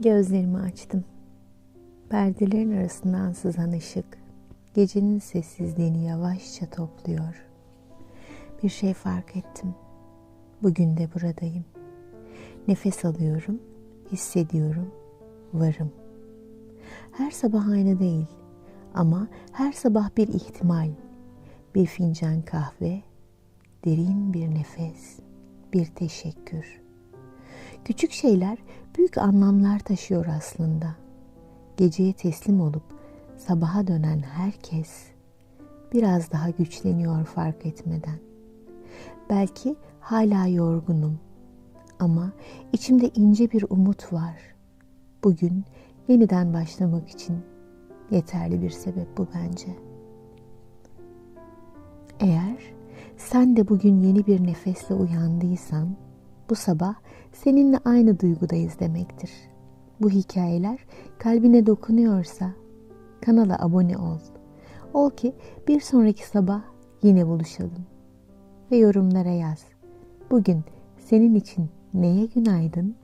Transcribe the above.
Gözlerimi açtım. Perdelerin arasından sızan ışık gecenin sessizliğini yavaşça topluyor. Bir şey fark ettim. Bugün de buradayım. Nefes alıyorum, hissediyorum, varım. Her sabah aynı değil ama her sabah bir ihtimal. Bir fincan kahve, derin bir nefes, bir teşekkür. Küçük şeyler büyük anlamlar taşıyor aslında. Geceye teslim olup sabaha dönen herkes biraz daha güçleniyor fark etmeden. Belki hala yorgunum ama içimde ince bir umut var. Bugün yeniden başlamak için yeterli bir sebep bu bence. Eğer sen de bugün yeni bir nefesle uyandıysan bu sabah seninle aynı duygudayız demektir. Bu hikayeler kalbine dokunuyorsa kanala abone ol. Ol ki bir sonraki sabah yine buluşalım. Ve yorumlara yaz. Bugün senin için neye günaydın?